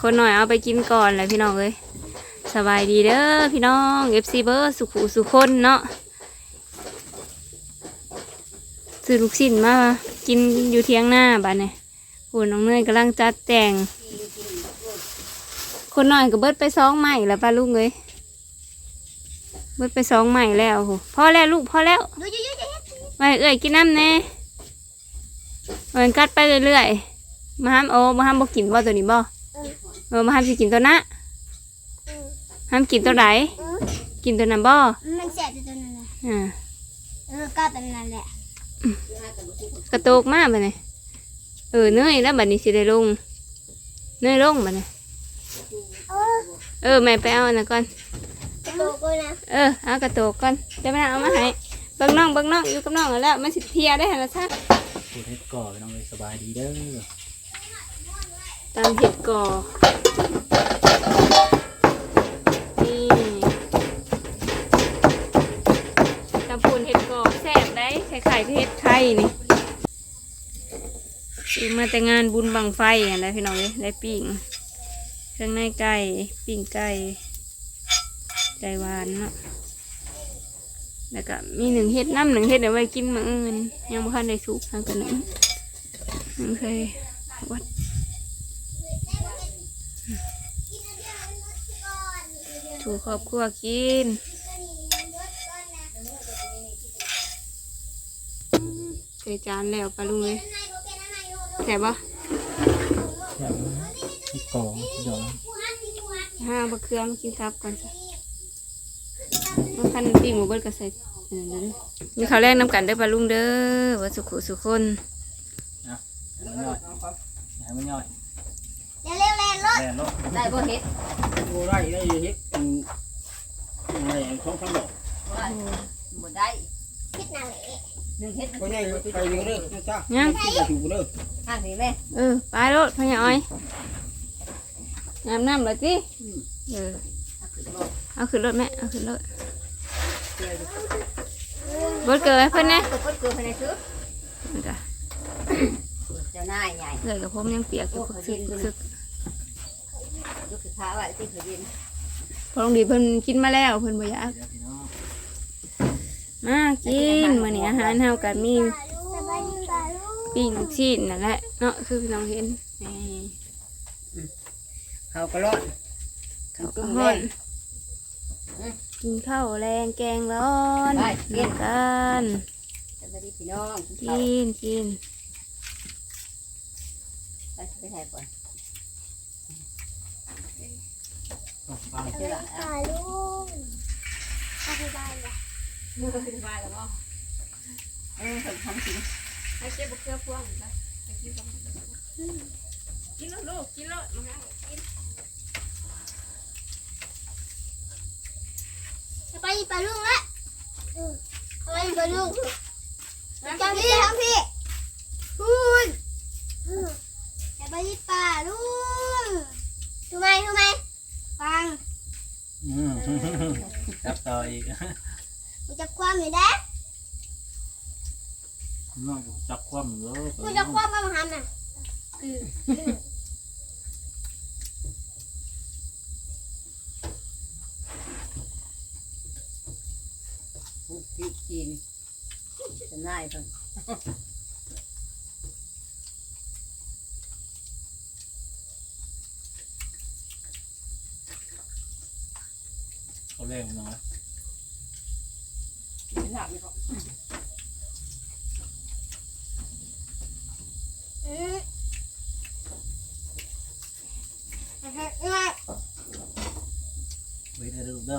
คนหน่อยเอาไปกินก่อนเลยพี่น้องเอ้ยสบายดีเด้อพี่น้องเอฟซีเบอร์สุขุสุคนเนาะซื้อลูกชิ้นมากินอยู่เทียงหน้าบ้านเนี่ยโอ้น้องเนยกำลังจัดแต่ง คนหน่อยก็เบิดไปสองใหม่แล้วป้าลุงเอ้ยเบิดไปสองใหม่แล้วโหพอแล้วลูกพอแล้วไปเอ้ยกินน้ำแน่มันกัดไปเรื่อยๆมาห้ามโอ้มาห้ามบ่กินบ่ตัวนี้บ่ เออมาห้ามสิกินตัวนะห้ามกินตัวไหนกินตัวนั้นบ่มันแสบตัวนั้นแหละอ่าเออก็ตัวนั้นแหละกระโตกมากบัดนี้เออเนยแล้วบัดนี้สิได้ลงเนยลงบัดนี้เออเออแม่ไปเอาอันนั้นก่อนโตกูนะเออเอากระโตกก่อนเดี๋ยวแม่เอามาให้เบิ่งน้องเบิ่งน้องอยู่กับน้องแล้วมันสิเทียได้หั่นล่ะซะพูดให้ก่อไปน้องเลยสบายดีเด้อ ตามเห็ดก่อ นี่ตำปูนเห็ดก่อแซ่บได้ไข่ไข่เห็ดไข่นี่ซื้อมาแต่งานบุญบังไฟอะนะพี่น้องเลยได้ปิ้งเครื่องในไก่ปิ้งไก่ไก่หวานเนาะแล้วก็มีหนึ่งเห็ดน้ำหนึ่งเห็ดเอาไว้กินมื้ออื่นยังไม่ทันได้สุกทางกันหนึ่งหนึ่งเคยวัด ถูกครอบครัวกินใส่จานแล้วปลาลุงเลยแซ่บปะแซ่บให้ก่อหยองห้าบะเขือมากินครับก่อนจ้ะมันคันปีหมูเบิดก็ใส่อันนั้นเด้อมีข้าวแรกน้ำกันเด้อปลาลุงเด้อว่าสุขุสุคนนะให้มันย่อยให้มันย่อยเร็วเร็วๆแรงรถแล่นรถได้บ่เฮ็ดโอ้ได้ได้เฮ็ดอื มอะไรสองสามดอกบ่ได้คิดหนังเอ๊ะหนึ่งเฮ็ดไปไงไปเด้อนะจ๊ะยังไปถูกเด้อข้างนี้แม่เออไปรถพะยาอ้อยน้ำน้ำเลยสิเออเอาขึ้นรถแม่เอาขึ้นรถเบิดเกิดให้เพิ่นแน่ตัวก็เกิดภายในซื้อนี่จ้ะเจ้านายใหญ่เลยกับผมยังเปียกอยู่พึกซึกพึกซึกลูกค้าว่าที่เขาเย็น พอลงดีเพิ่นกินมาแล้วเพิ่นบ่อยากเดี๋ยวพี่น้องมากินมื้อนี้อาหารเฮาก็มีสบายดีป่าลูกปิ้งลูกชิ้นนั่นแหละเนาะคือพี่น้องเห็นนี่เขาก็ร้อนข้าวกะฮ้อนกินข้าวแรงแกงร้อนกินกันสวัสดีพี่น้องกินกินไปไปถ่ายก่อน ฟังสบายดีป่าลูกสบายดีมือก็ขึ้นไปแล้วบ่เออทำสิให้เก็บบ่เครือพวงไปปกินกินแล้วลูกกินแล้วมาหากินสบายดีป่าลูกละเออสบายดีป่าลูกจังพี่ทั้งพี่ดสบายดีป่าลูกทำไมทำไมฟัง อืม จับต่ออีกกูจะคว้าไม่ได้น้องจับความเลยกูจะคว้ามาทำน่ะที่จีนเจ้านายเพิ่น เขาเล่นน้อยเป็นหลักเลยก็อืมเฮ้ยเว้ยเด้อลูกเด้อ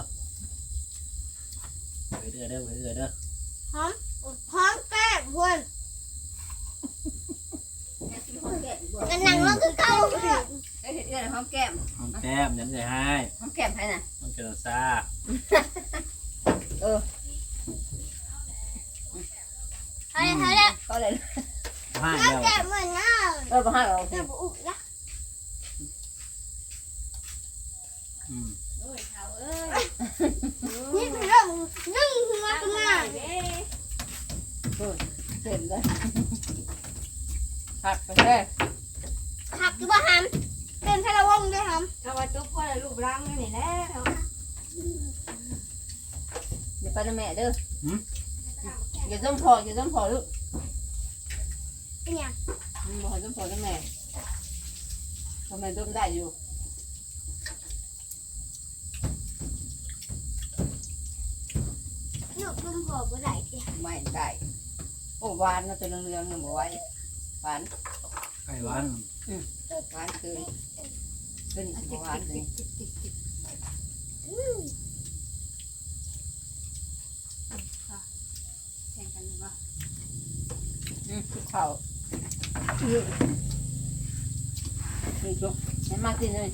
เว้ยเด้อเด้อเว้ยเด้อเด้อหอมหอมแก้มพุ่นกันหนังเราคือเก่าเอ้ย เฮ็ดเอื้อนหอมแก้มหอมแก้มยันเลยให้หอมแก้มไผน่ะมันเกิดซ่าเออเฮ้ยเฮ้ยแล้วก็เลยให้หอมแล้วแก้มเหมือนน้าเออบ่ให้เอาแก้มอุบละอืมโอ้ยเฒ่าเอ้ยนี่คือเรื่องนึ่งหัวกันมาเด้เสร็จเลยผักไปเลยขับอยู่บ่หาม เป็นพระวงด้วยค่ะถ้าว่าตุ๊กพ่อลูกรังนี่แหละเดี๋ยวไปนะแม่เด้ออย่าต้มพออย่าต้มพอลูกเป็นยังอืมบ่ให้ต้มพอนะแม่ทำไมต้มได้อยู่ ลูกลุงขอบ่ได้เดียไม่ได้ โอ้หวานนะตัวเรืองๆมันบ่ไหวหวาน ไก่หวานหวานเกินเกินบ่หวานเลยแข่งกันว่าอืมข้าวนี่จุ๊บให้มากินเลย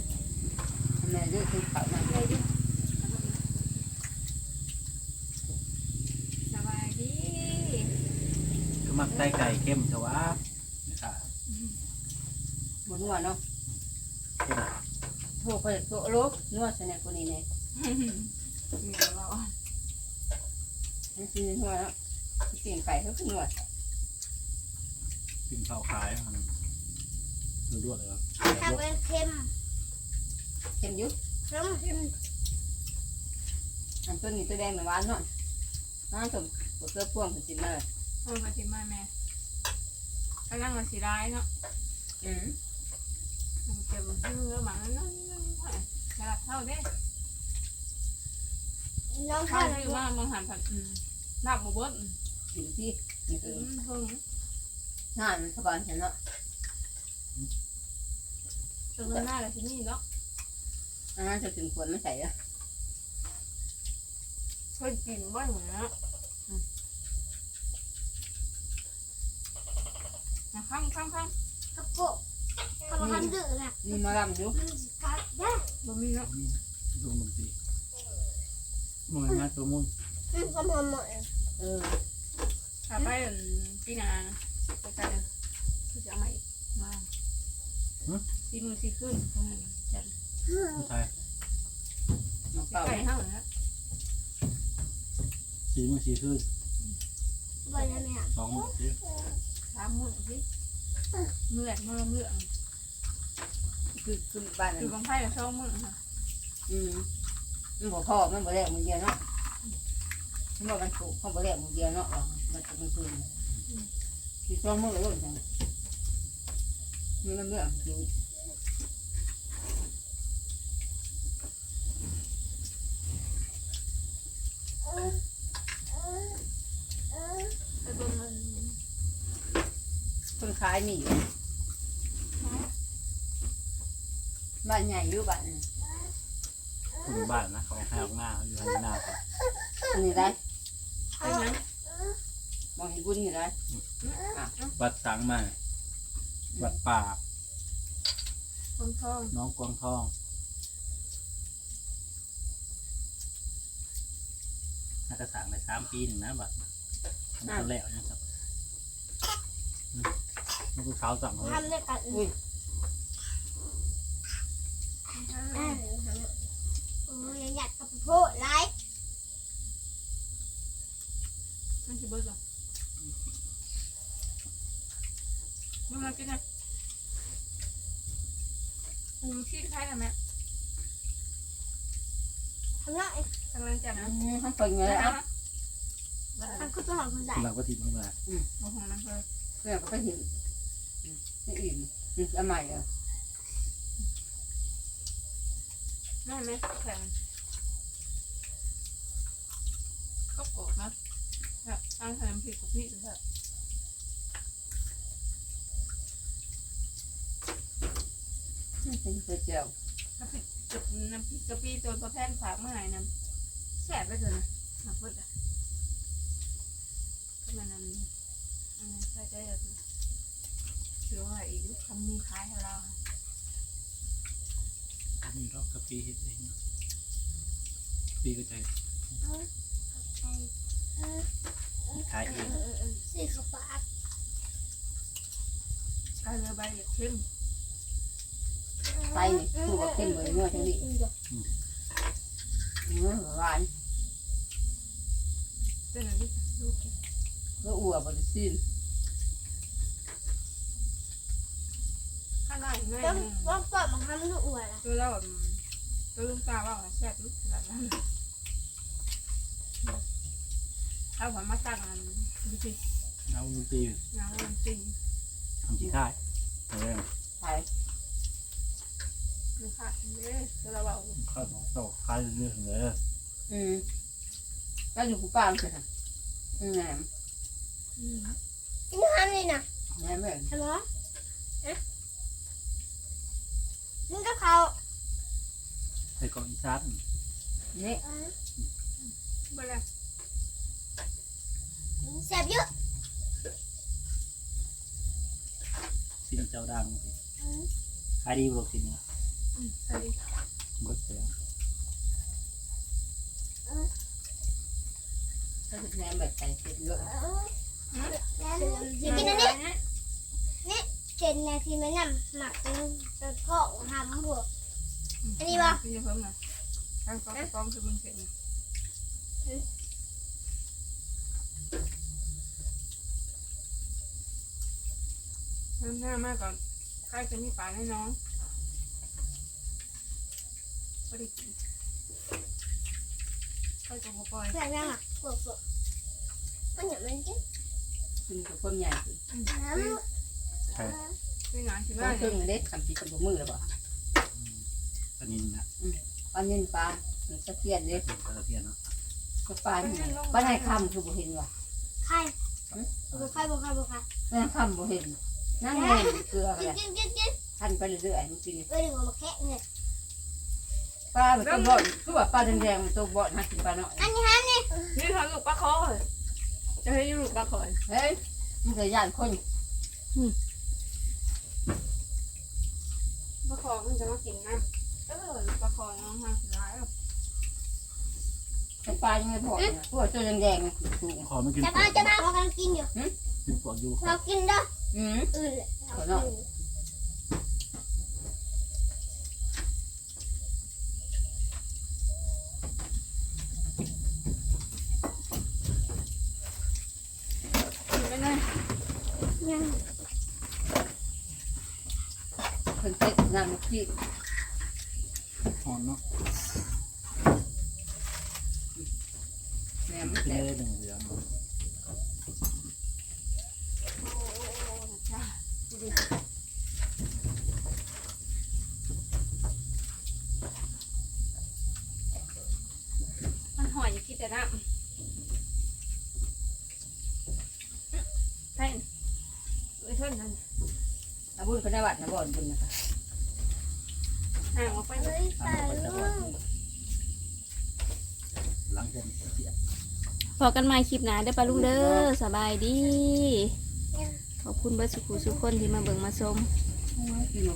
แม่ดื้อกินข้าวมาเลยดิสบายดีก็มักไตไก่เข้มใช่วะนะครับบ นหัวเนาะก็ได้โทรไปโทรลูกนวดสนิทคนนี้เนี่ยมีเรามันกินหัวแล้วกินไก่เขาขึ้นนวดกินข้าวขายมันดูด้วยเลยครับทางเป็นเค็มเค็มอยุบเค็มเค็มอันตัวนี้ตัวแดงหนึ่งหวานเนาะน้ำสมบวเกลือพ่วงเป็นสินเลยเออมาทิมาแม่กำลังมาสีร้ายเนาะอืม เก็บมันเนื้อหมานั่นนั่นนั่นกระดับเท่าเด้น้องข้าข้าววที่ว่ามังหันผัดนับหมูเบิ้ลกินที่นี่คือเพิ่งหน้ามันสบายเห็นเนาะจนหน้ากับที่นี่เนาะอันนั้นจะถึงควรไม่ใส่ล้วเคยกินบ้างนะข้างข้างข้างกระโปะ กระพันดื้อน่ะมีมาลำอยู่มันสิกัดได้บะหมี่เนาะมีดูมันตีมันงานตัวมุ่นมันก็มาหมดเออถ้าไปปีนาไปกันคือจะไม่มาสีมือสีขึ้นจัดผู้ชายมาเป่าไก่ห้างนะสีมือสีขึ้นบ่ได้เนี่ยสองหมดสิสามมือสิ เมื่อเมื่อเมื่อคือคือบ้านอนั้นยู่บางไพ่กับช่องมือค่ะอืมมันบ่พอมันบ่แลกมือเดียวเนาะมันบ่มันถูกเขาบ่แลกมือเดียวเนาะมันจะมันคืนคือช่วงมือรุ่นจังมีมันเรื่องอยู่ ไปเบิ่งมัน คน ขายมีอยู่บ้านใหญ่อยู่บ้านคนบ้านนะเขาให้ออกหน้าอยู่ให้หน้าครับอันนี้ได้ไปนั้นมองเห็นบุญอยู่ได้วัดสังมาวัดป่าคนท้องน้องกวางทองน่าจะสั่งไปสามปีหนึ่งนะบัดมันก็แล้วนะครับ อืมมันก็เช้าสั่งเลยทำด้วยกันอุ้ยโอ้ยอยากกับโพดไลฟ์มันจะเบิ่งหรอมึงมากินนะกูขี้คล้ายกันไหมทำไรกำลังจะนะอืมเขาเปิดเงินแล้วทำก็ต้องหาคนใส่กำลังก็ทีมันมาโอ้โหนั่นเลยเพื่อนก็ไปเห็ นนี่อื่นนี่เอาใหม่เลยแม่แม่แข็งก็โกรธนะแบบตั้งใจผิดกับพี่เถอะเป็นเพื่อเจียวน้ำพริกกับน้ำพริกกะปิตัวประแพนฝากมาให้น้ำแสบไปเลยนะหนักเบิดอะก็มันนั่นอันนั้นใช่ใจแบบ เชื่อว่าอีกคำมีคล้ายให้เรามีรอบกะปีเฮ็ดเองปีก็ใจขายเองสี่ขปากกายเรือใบอยากเข้มไปนี่คู่กับเข้มเลยนวดทั้งนี้เนื้อหวานเจ้าหน้าที่ลูกก็อ้วนบริสุทธิ์ ข้าได้แม่ต้องว่าก่อนมาทำลูกอวดละตัวเราแบบตัวลุงตาว่าแซ่บลุกแบบนั้นเอาผมมาตั้งอันดูสิเอาดูตีงานวันจริงทำจีค่ายเออใช่ดูค่ะเนี่ยตัวเราบอกข้าวสองโต๊ะค่ายเรื่องเลยอืมก็อยู่กูป้ามันคืออืมแหนมกินทำเลยนะแหนมเลยทำ ไมเอ๊ะมึงก็เขาใส่กล่องอีสานนี่เมื่อไรแสบเยอะสินเจ้าดังสิขายดีกว่าสินเนี่ยใส่ดิเบิดเสียถ้าแหนมแบบใส่เสร็จเยอะกินอันนี้นี่เจนนาทีมันนำหมักเป็ นตัวพ่อทำบวกอันนี้ปะ พี่จะเพิ่มนะทางกองกองคือมึงเสร็จนะน้ำหน้ามากก่อนใครจะมีปลาให้น้องก็ได้กินใครจะปล่อยแสบยังอะบวกบวกมันอย่ามันกินกินกับคนใหญ่สิน้ำ ใช่ ไม่นานสิน้มาเครื่องเล็กทำปีกับมือแล้วป่ะปลานินนะปลาเงินปลาตะเกียนเล็กปลาตะเพียนเนาะก็ปลาปลาในคำคือบ่เห็นว่ะไข่บวกไข่บวกไข่บวกไข่ปลาในคำบ่เห็นนั่นเองเกลือกิเลนยกินกินกินท่านไปเรื่อยๆมันกินเออดึงออกมาแค่เนี่ยปลาแบบตัวบ่อนคือว่าปลาแดงๆมันตัวบ่อนหากินปลาเนาะอันนี้ฮะนี่นี่ทำลูกปลาคอเลยจะให้ลูกปลาคอยเฮ้ยมันเคยย่านคน ปลาคอมันจะมากินน้ำเออปลาคอน้องห้างสุดท้ายแล้วแต่ปลายังไม่พอนะตัวตัวแดงๆมันคือสูงขอไม่กินจะปลมาจะมาเรากำลังกินอยู่ กินปลวกอยู่เรากินเด้ออืมอือเรากินกินไปเลยยัง คนเจ็ดน้ำมันขี้หอมเนาะแหนมกินแต่ได้หนึ่งเหลืองมันหอยอย่ากินแต่น้ำใช่เอ้ยเท่านั้นอา บุญพนวัตนะบ่อนบุญนะคะห่างออกไปเลยเฮ้ยตายลูกหลังจากเสียพอกันใหม่คลิปหน้าเด้อปลาลูกเด้อสบายดี ขอบคุณเบิร์สุขุสุกคนที่มาเบิ่งมาชม กิน